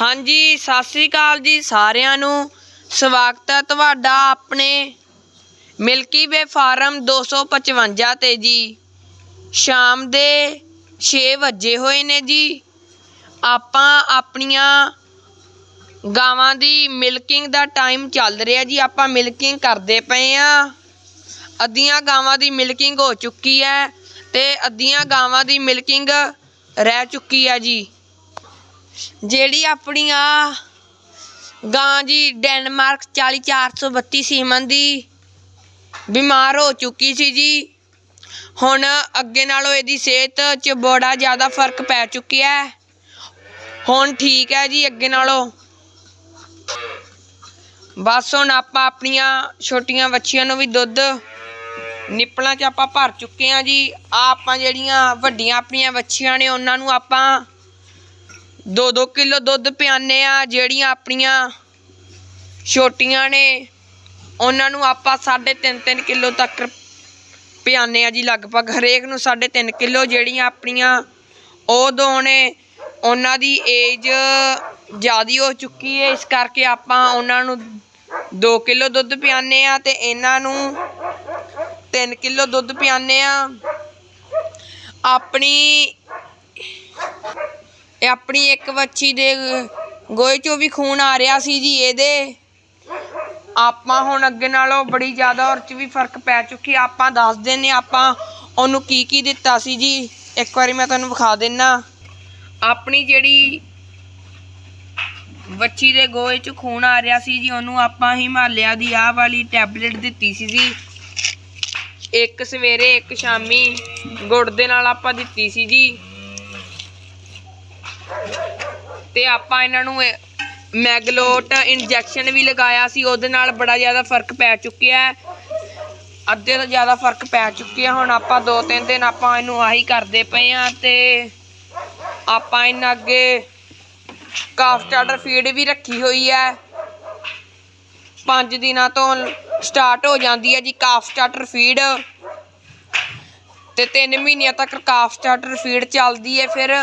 ਹਾਂਜੀ, ਸਤਿ ਸ੍ਰੀ ਅਕਾਲ ਜੀ ਸਾਰਿਆਂ ਨੂੰ। ਸਵਾਗਤ ਹੈ ਤੁਹਾਡਾ ਆਪਣੇ ਮਿਲਕੀ ਵੇ ਫਾਰਮ 255 ਤੇ ਜੀ। ਸ਼ਾਮ ਦੇ 6 ਵਜੇ ਹੋਏ ਨੇ ਜੀ। ਆਪਾਂ ਆਪਣੀਆਂ ਗਾਵਾਂ ਦੀ ਮਿਲਕਿੰਗ ਦਾ ਟਾਈਮ ਚੱਲ ਰਿਹਾ ਜੀ। ਆਪਾਂ ਮਿਲਕਿੰਗ ਕਰਦੇ ਪਏ ਆ। ਅੱਧੀਆਂ ਗਾਵਾਂ ਦੀ ਮਿਲਕਿੰਗ ਹੋ ਚੁੱਕੀ ਹੈ ਤੇ ਅੱਧੀਆਂ ਗਾਵਾਂ ਦੀ ਮਿਲਕਿੰਗ ਰਹਿ ਚੁੱਕੀ ਹੈ ਜੀ। ਜਿਹੜੀ ਆਪਣੀ ਆ ਗਾਂ ਜੀ ਡੈਨਮਾਰਕ 40432 ਸੀਮਨ ਦੀ ਬਿਮਾਰ ਹੋ ਚੁੱਕੀ ਸੀ ਜੀ, ਹੁਣ ਅੱਗੇ ਨਾਲੋਂ ਇਹਦੀ ਸਿਹਤ 'ਚ ਬੜਾ ਜ਼ਿਆਦਾ ਫ਼ਰਕ ਪੈ ਚੁੱਕਿਆ ਹੈ। ਹੁਣ ਠੀਕ ਹੈ ਜੀ ਅੱਗੇ ਨਾਲੋਂ। ਬਸ ਹੁਣ ਆਪਾਂ ਆਪਣੀਆਂ ਛੋਟੀਆਂ ਬੱਚੀਆਂ ਨੂੰ ਵੀ ਦੁੱਧ ਨਿਪਲਾਂ 'ਚ ਆਪਾਂ ਭਰ ਚੁੱਕੇ ਆ ਜੀ। ਆ ਆਪਾਂ ਜਿਹੜੀਆਂ ਵੱਡੀਆਂ ਆਪਣੀਆਂ ਬੱਚੀਆਂ ਨੇ, ਉਹਨਾਂ ਨੂੰ ਆਪਾਂ 2-2 ਕਿਲੋ ਦੁੱਧ ਪਿਆਨੇ ਆ, ਜਿਹੜੀਆਂ ਆਪਣੀਆਂ ਛੋਟੀਆਂ ਨੇ, ਉਹਨਾਂ ਨੂੰ ਆਪਾਂ 3.5-3 ਕਿਲੋ ਤੱਕ ਪਿਆਨੇ ਆ ਜੀ, ਲਗਭਗ ਹਰੇਕ ਨੂੰ 3.5 ਕਿਲੋ, ਜਿਹੜੀਆਂ ਆਪਣੀਆਂ ਉਹ ਦੋ ਨੇ, ਉਹਨਾਂ ਦੀ ਏਜ ਜ਼ਿਆਦੀ ਹੋ ਚੁੱਕੀ ਹੈ ਇਸ ਕਰਕੇ ਆਪਾਂ ਉਹਨਾਂ ਨੂੰ 2 ਕਿਲੋ ਦੁੱਧ ਪਿਆਨੇ ਆ ਤੇ ਇਹਨਾਂ ਨੂੰ 3 ਕਿਲੋ ਦੁੱਧ ਪਿਆਨੇ ਆ। ਆਪਣੀ ਇਹ ਆਪਣੀ ਇੱਕ ਵੱਛੀ ਦੇ ਗੋਏ ਚੋਂ ਵੀ ਖੂਨ ਆ ਰਿਹਾ ਸੀ ਜੀ ਇਹਦੇ। ਆਪਾਂ ਹੁਣ ਅੱਗੇ ਨਾਲੋਂ ਬੜੀ ਜ਼ਿਆਦਾ ਔਰ ਚ ਵੀ ਫ਼ਰਕ ਪੈ ਚੁੱਕੀ ਆਪਾਂ ਦੱਸ ਦਿੰਨੇ ਆਪਾਂ ਉਹਨੂੰ ਕੀ ਕੀ ਦਿੱਤਾ ਸੀ ਜੀ। ਇੱਕ ਵਾਰੀ ਮੈਂ ਤੁਹਾਨੂੰ ਵਿਖਾ ਦਿੰਨਾ। ਆਪਣੀ ਜਿਹੜੀ ਵੱਛੀ ਦੇ ਗੋਏ ਚ ਖੂਨ ਆ ਰਿਹਾ ਸੀ ਜੀ, ਉਹਨੂੰ ਆਪਾਂ ਹਿਮਾਲਿਆ ਦੀ ਆਹ ਵਾਲੀ ਟੈਬਲੇਟ ਦਿੱਤੀ ਸੀ ਜੀ। ਇੱਕ ਸਵੇਰੇ, ਇੱਕ ਸ਼ਾਮੀ ਗੁੜ ਦੇ ਨਾਲ ਆਪਾਂ ਦਿੱਤੀ ਸੀ ਜੀ। ਤੇ ਆਪਾਂ ਇਹਨਾਂ ਨੂੰ ਇਹ ਮੈਗਲੋਟ ਇੰਜੈਕਸ਼ਨ ਵੀ ਲਗਾਇਆ ਸੀ, ਉਹਦੇ ਨਾਲ ਬੜਾ ਜ਼ਿਆਦਾ ਫ਼ਰਕ ਪੈ ਚੁੱਕਿਆ ਹੈ। ਅੱਧੇ ਤੋਂ ਜ਼ਿਆਦਾ ਫ਼ਰਕ ਪੈ ਚੁੱਕਿਆ, ਹੁਣ ਆਪਾਂ ਦੋ ਤਿੰਨ ਦਿਨ ਆਪਾਂ ਇਹਨੂੰ ਆਹੀ ਕਰਦੇ ਪਏ ਆ ਤੇ ਆਪਾਂ ਇਹਨਾਂ ਅੱਗੇ ਕਾਫ ਸਟਾਰਟਰ ਫੀਡ ਵੀ ਰੱਖੀ ਹੋਈ ਹੈ। 5 ਦਿਨਾਂ ਤੋਂ ਸਟਾਰਟ ਹੋ ਜਾਂਦੀ ਹੈ ਜੀ ਕਾਫ ਸਟਾਰਟਰ ਫੀਡ ਤੇ 3 ਮਹੀਨਿਆਂ ਤੱਕ ਕਾਫ ਸਟਾਰਟਰ ਫੀਡ ਚੱਲਦੀ ਹੈ, ਫਿਰ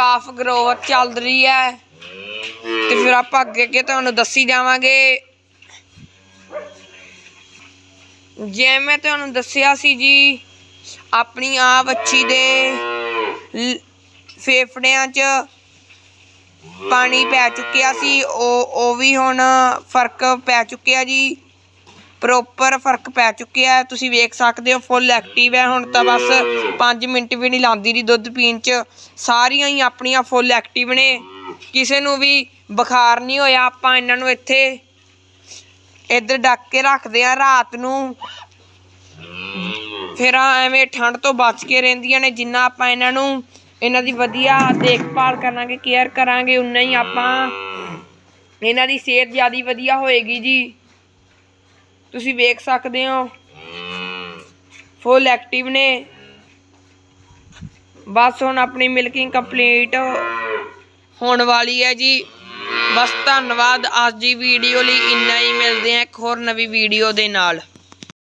ਕਾਫ ਗਰੋਥ ਚੱਲ ਰਹੀ ਹੈ। ਤੇ ਫਿਰ ਆਪਾਂ ਅੱਗੇ ਅੱਗੇ ਤੁਹਾਨੂੰ ਦੱਸੀ ਜਾਵਾਂਗੇ। ਜੇ ਮੈਂ ਤੁਹਾਨੂੰ ਦੱਸਿਆ ਸੀ ਜੀ, ਆਪਣੀ ਆ ਬੱਚੀ ਦੇ ਫੇਫੜਿਆਂ 'ਚ ਪਾਣੀ ਪੈ ਚੁੱਕਿਆ ਸੀ। ਉਹ ਉਹ ਵੀ ਹੁਣ ਫ਼ਰਕ ਪੈ ਚੁੱਕਿਆ ਜੀ। ਪ੍ਰੋਪਰ ਫ਼ਰਕ ਪੈ ਚੁੱਕਿਆ ਤੁਸੀਂ ਵੇਖ ਸਕਦੇ ਹੋ ਫੁੱਲ ਐਕਟਿਵ ਹੈ। ਹੁਣ ਤਾਂ ਬਸ 5 ਮਿੰਟ ਵੀ ਨਹੀਂ ਲਾਉਂਦੀ ਰਹੀ ਦੁੱਧ ਪੀਣ 'ਚ। ਸਾਰੀਆਂ ਹੀ ਆਪਣੀਆਂ ਫੁੱਲ ਐਕਟਿਵ ਨੇ। ਕਿਸੇ ਨੂੰ ਵੀ ਬੁਖਾਰ ਨਹੀਂ ਹੋਇਆ, ਆਪਾਂ ਇਹਨਾਂ ਨੂੰ ਇੱਥੇ ਇੱਧਰ ਡੱਕ ਕੇ ਰੱਖਦੇ ਆ ਰਾਤ ਨੂੰ। ਫਿਰ ਐਵੇਂ ਠੰਡ ਤੋਂ ਬਚ ਕੇ ਰਹਿੰਦੀਆਂ ਨੇ, ਜਿੰਨਾ ਆਪਾਂ ਇਹਨਾਂ ਨੂੰ, ਇਹਨਾਂ ਦੀ ਵਧੀਆ ਦੇਖਭਾਲ ਕਰਾਂਗੇ ਕੇਅਰ ਕਰਾਂਗੇ, ਉਨਾ ਹੀ ਆਪਾਂ ਇਹਨਾਂ ਦੀ ਸਿਹਤ ਜ਼ਿਆਦਾ ਵਧੀਆ ਹੋਏਗੀ ਜੀ। ਤੁਸੀਂ ਵੇਖ ਸਕਦੇ ਹੋ। ਫੁੱਲ ਐਕਟਿਵ ਨੇ। ਬਸ ਹੁਣ ਆਪਣੀ ਮਿਲਕਿੰਗ ਕੰਪਲੀਟ ਹੋਣ ਵਾਲੀ ਹੈ ਜੀ। ਬਸ ਧੰਨਵਾਦ। ਅੱਜ ਦੀ ਵੀਡੀਓ ਲਈ ਇੰਨਾ ਹੀ। ਮਿਲਦੇ ਆ ਇੱਕ ਹੋਰ ਨਵੀਂ ਵੀਡੀਓ ਦੇ ਨਾਲ।